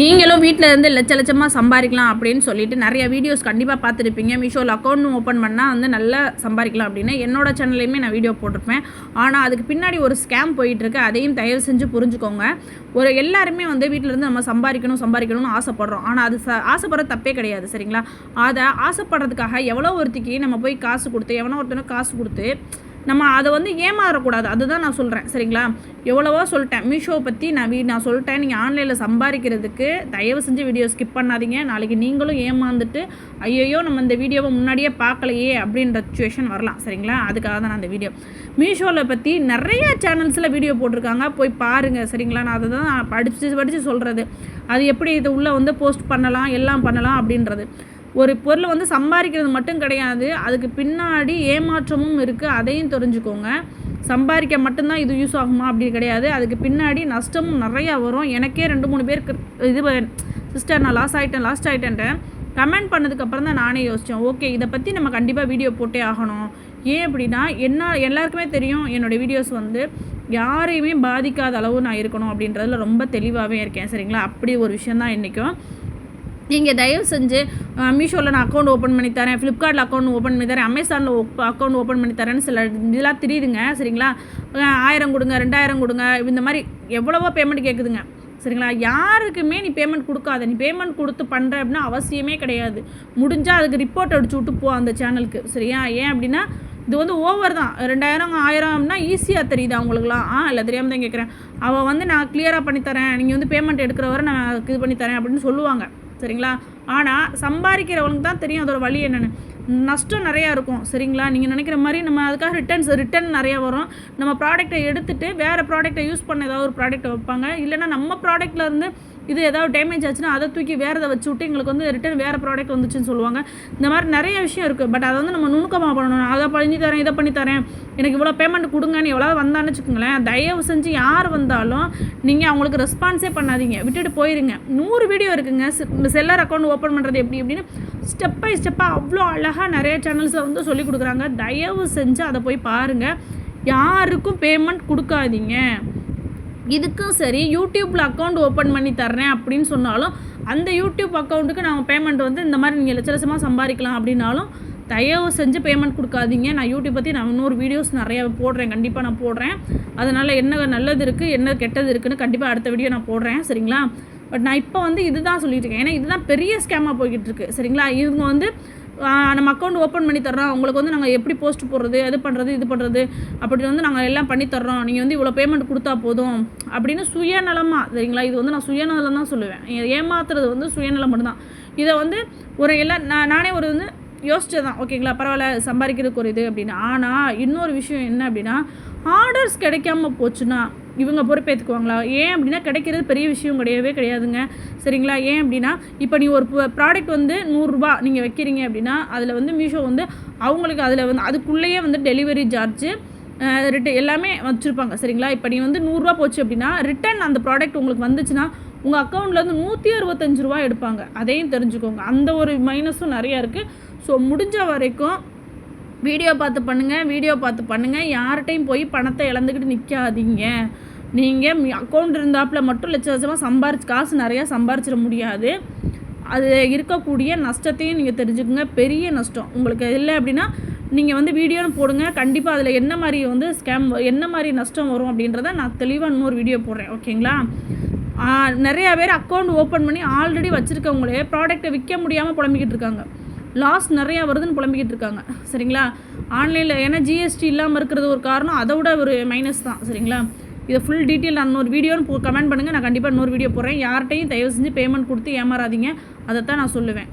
நீங்களும் வீட்டில் இருந்து லட்ச லட்சமாக சம்பாதிக்கலாம் அப்படின்னு சொல்லிட்டு நிறைய வீடியோஸ் கண்டிப்பாக பார்த்துருப்பீங்க. மீஷோவில் அக்கௌண்ட் ஓப்பன் பண்ணால் வந்து நல்லா சம்பாதிக்கலாம் அப்படின்னு என்னோட சேனல்லையுமே நான் வீடியோ போட்டிருப்பேன். ஆனால் அதுக்கு பின்னாடி ஒரு ஸ்கேம் போயிட்டுருக்கு. அதையும் தயவு செஞ்சு புரிஞ்சுக்கோங்க. ஒரு எல்லாருமே வந்து வீட்டில் இருந்து நம்ம சம்பாதிக்கணும் சம்பாதிக்கணும்னு ஆசைப்படுறோம். ஆனால் அது ச ஆசைப்படுறது தப்பே கிடையாது சரிங்களா? அதை ஆசைப்படுறதுக்காக எவ்வளோ ஒருத்திக்கு நம்ம போய் காசு கொடுத்து எவனோ ஒருத்தனுக்கு காசு கொடுத்து நம்ம அதை வந்து ஏமாறக்கூடாது. அதுதான் நான் சொல்கிறேன் சரிங்களா? எவ்வளவோ சொல்லிட்டேன். மீஷோ பற்றி நான் வீ நான் சொல்லிட்டேன். நீங்கள் ஆன்லைனில் சம்பாதிக்கிறதுக்கு தயவு செஞ்சு வீடியோ ஸ்கிப் பண்ணாதீங்க. நாளைக்கு நீங்களும் ஏமாந்துட்டு ஐயோ நம்ம இந்த வீடியோவை முன்னாடியே பார்க்கலையே அப்படின்ற சுச்சுவேஷன் வரலாம். சரிங்களா? அதுக்காக தான் நான் அந்த வீடியோ. மீஷோவில் பற்றி நிறைய சேனல்ஸில் வீடியோ போட்டிருக்காங்க. போய் பாருங்கள் சரிங்களா? நான் அதை தான் படித்து படித்து சொல்கிறது அது எப்படி இது உள்ளே வந்து போஸ்ட் பண்ணலாம் எல்லாம் பண்ணலாம் அப்படின்றது. ஒரு பொருளை வந்து சம்பாதிக்கிறது மட்டும் கிடையாது. அதுக்கு பின்னாடி ஏமாற்றமும் இருக்குது அதையும் தெரிஞ்சுக்கோங்க. சம்பாதிக்க மட்டும்தான் இது யூஸ் ஆகுமா? அப்படி கிடையாது. அதுக்கு பின்னாடி நஷ்டமும் நிறையா வரும். எனக்கே ரெண்டு மூணு பேருக்கு இது சிஸ்டர் நான் லாஸ் ஆகிட்டேன் லாஸ்ட் ஆகிட்டேன்ட்டு கமெண்ட் பண்ணதுக்கப்புறம் தான் நானே யோசித்தேன் ஓகே இதை பற்றி நம்ம கண்டிப்பாக வீடியோ போட்டே ஆகணும். ஏன் அப்படின்னா என்ன எல்லாருக்குமே தெரியும் என்னோடய வீடியோஸ் வந்து யாரையுமே பாதிக்காத அளவு நான் இருக்கணும் அப்படின்றதுல ரொம்ப தெளிவாகவே இருக்கேன். சரிங்களா? அப்படி ஒரு விஷயந்தான் இன்றைக்கும் நீங்கள் தயவு செஞ்சு மீஷோவில் நான் அக்கௌண்ட் ஓப்பன் பண்ணி தரேன் ஃப்ளிப்கார்ட்டில் அக்கௌண்ட் ஓப்பன் பண்ணி தரேன் அமேசானில் அக்கௌண்ட் ஓப்பன் பண்ணி தரேன்னு சில இதெல்லாம் தெரியுதுங்க சரிங்களா? ஆயிரம் கொடுங்க ரெண்டாயிரம் கொடுங்க இந்த மாதிரி எவ்வளவோ பேமெண்ட் கேட்குதுங்க சரிங்களா? யாருக்குமே நீ பேமெண்ட் கொடுக்காத. நீ பேமெண்ட் கொடுத்து பண்ணுற அப்படின்னா அவசியமே கிடையாது. முடிஞ்சால் அதுக்கு ரிப்போர்ட் அடிச்சு விட்டு போ அந்த சேனலுக்கு சரியா? ஏன் அப்படின்னா இது வந்து ஓவர் தான். ரெண்டாயிரம் ஆயிரம்னா ஈஸியாக தெரியுது அவங்களுக்குலாம் ஆ இல்லை தெரியாமல் தான் கேட்குறேன் அவள் வந்து நான் கிளியராக பண்ணித்தரேன் நீங்கள் வந்து பேமெண்ட் எடுக்கிற வரை நான் இது பண்ணித்தரேன் அப்படின்னு சொல்லுவாங்க. சரிங்களா? ஆனால் சம்பாதிக்கிறவங்களுக்கு தான் தெரியும் அதோட வழி என்னென்னு. நஷ்டம் நிறையா இருக்கும். சரிங்களா? நீங்கள் நினைக்கிற மாதிரி நம்ம அதுக்காக ரிட்டர்ன்ஸ் ரிட்டர்ன் நிறையா வரும். நம்ம ப்ராடக்ட்டை எடுத்துகிட்டு வேறு ப்ராடக்ட்டை யூஸ் பண்ண ஏதாவது ஒரு ப்ராடக்ட்டை வைப்பாங்க. இல்லைனா நம்ம ப்ராடக்ட்லேருந்து இது ஏதாவது டேமேஜ் ஆச்சுன்னா அதை தூக்கி வேறு இதை வச்சு விட்டு எங்களுக்கு வந்து ரிட்டன் வேறு ப்ராடக்ட் வந்துச்சுன்னு சொல்லுவாங்க. இந்த மாதிரி நிறைய விஷயம் இருக்குது பட் அதை வந்து நம்ம நுணுக்கமாக பண்ணணும். அதை பண்ணி தரேன் இதை பண்ணி தரேன். எனக்கு இவ்வளோ பேமெண்ட் கொடுங்கன்னு எவ்வளோ வந்தான்னு வச்சுக்கோங்களேன். தயவு செஞ்சு யார் வந்தாலும் நீங்கள் அவங்களுக்கு ரெஸ்பான்ஸே பண்ணாதீங்க. விட்டுட்டு போயிருங்க. நூறு வீடியோ இருக்குங்க. செல்லர் அக்கௌண்ட் ஓப்பன் பண்ணுறது எப்படி எப்படின்னு ஸ்டெப் பை ஸ்டெப்பாக அவ்வளோ அழகாக நிறைய சேனல்ஸில் வந்து சொல்லி கொடுக்குறாங்க. தயவு செஞ்சு அதை போய் பாருங்கள் யாருக்கும் பேமெண்ட் கொடுக்காதீங்க. இதுக்கும் சரி யூடியூப்பில் அக்கௌண்ட் ஓப்பன் பண்ணி தர்றேன் அப்படின்னு சொன்னாலும் அந்த யூடியூப் அக்கௌண்ட்டுக்கு நாங்கள் பேமெண்ட் வந்து இந்த மாதிரி நீங்கள் லட்ச லட்சமாக சம்பாதிக்கலாம் அப்படின்னாலும் தயவு செஞ்சு பேமெண்ட் கொடுக்காதீங்க. நான் யூடியூப் பற்றி நான் இன்னொரு வீடியோஸ் நிறைய போடுறேன். கண்டிப்பாக நான் போடுறேன். அதனால் என்ன நல்லது இருக்குது என்ன கெட்டது இருக்குதுன்னு கண்டிப்பாக அடுத்த வீடியோ நான் போடுறேன். சரிங்களா? பட் நான் இப்போ வந்து இதுதான் சொல்லிட்டு இருக்கேன். ஏன்னா இதுதான் பெரிய ஸ்கேமாக போய்கிட்டு இருக்கு. சரிங்களா? இவங்க வந்து நம்ம அக்கௌண்ட் ஓப்பன் பண்ணி தர்றோம். உங்களுக்கு வந்து நாங்கள் எப்படி போஸ்ட் போடுறது அது பண்ணுறது இது பண்ணுறது அப்படி வந்து நாங்கள் எல்லாம் பண்ணி தர்றோம். நீங்கள் வந்து இவ்வளோ பேமெண்ட் கொடுத்தா போதும் அப்படின்னு சுயநலமாக சரிங்களா? இது வந்து நான் சுயநலம் தான் சொல்லுவேன். ஏமாத்துறது வந்து சுயநலம் மட்டும்தான். இதை வந்து ஒரு எல்லாம் நான் நானே ஒரு வந்து யோசிச்சதான் ஓகேங்களா பரவாயில்ல சம்பாதிக்கிறதுக்கு ஒரு இது அப்படின்னு. ஆனால் இன்னொரு விஷயம் என்ன அப்படின்னா ஆர்டர்ஸ் கிடைக்காம போச்சுன்னா இவங்க பொறுப்பேற்றுக்குவாங்களா ஏன் அப்படின்னா கிடைக்கிறது பெரிய விஷயம் கிடையவே கிடையாதுங்க. சரிங்களா? ஏன் அப்படின்னா இப்போ நீ ஒரு ப்ராடக்ட் வந்து நூறுரூபா நீங்கள் வைக்கிறீங்க அப்படின்னா அதில் வந்து மீஷோ வந்து அவங்களுக்கு அதில் வந்து அதுக்குள்ளேயே வந்து டெலிவரி சார்ஜு ரிட்ட எல்லாமே வச்சுருப்பாங்க. சரிங்களா? இப்போ நீ வந்து நூறுரூவா போச்சு அப்படின்னா ரிட்டன் அந்த ப்ராடக்ட் உங்களுக்கு வந்துச்சுன்னா உங்கள் அக்கௌண்ட்லேருந்து நூற்றி அறுபத்தஞ்சு ரூபா எடுப்பாங்க. அதையும் தெரிஞ்சுக்கோங்க. அந்த ஒரு மைனஸும் நிறையா இருக்குது ஸோ முடிஞ்ச வரைக்கும் வீடியோ பார்த்து பண்ணுங்கள் வீடியோ பார்த்து பண்ணுங்கள் யார்கிட்டையும் போய் பணத்தை இழந்துக்கிட்டு நிற்காதீங்க நீங்கள் அக்கௌண்ட் இருந்தாப்பில் மட்டும் லட்ச லட்சமாக சம்பாரிச்சு காசு நிறையா சம்பாரிச்சிட முடியாது. அது இருக்கக்கூடிய நஷ்டத்தையும் நீங்கள் தெரிஞ்சுக்கோங்க. பெரிய நஷ்டம். உங்களுக்கு இல்லை அப்படின்னா நீங்கள் வந்து வீடியோன்னு போடுங்க. கண்டிப்பாக அதில் என்ன மாதிரி வந்து ஸ்கேம் என்ன மாதிரி நஷ்டம் வரும் அப்படின்றத நான் தெளிவாக இன்னொரு வீடியோ போடுறேன். ஓகேங்களா? நிறையா பேர் அக்கௌண்ட் ஓப்பன் பண்ணி ஆல்ரெடி வச்சுருக்கவங்களே ப்ராடக்ட்டை விற்க முடியாமல் புலம்பிக்கிட்டு இருக்காங்க. லாஸ் நிறையா வருதுன்னு புலம்பிக்கிட்டு இருக்காங்க. சரிங்களா? ஆன்லைனில் ஏன்னா ஜிஎஸ்டி இல்லாமல் இருக்கிறது ஒரு காரணம். அதை விட ஒரு மைனஸ் தான். சரிங்களா? இதை ஃபுல் டீட்டெயில் நான் இன்னொரு வீடியோன்னு கமெண்ட் பண்ணுங்கள் நான் கண்டிப்பாக இன்னொரு வீடியோ போடுறேன். யார்கிட்டையும் தயவு செஞ்சு பேமெண்ட் கொடுத்து ஏமாறாதீங்க. அதை தான் நான் சொல்லுவேன்.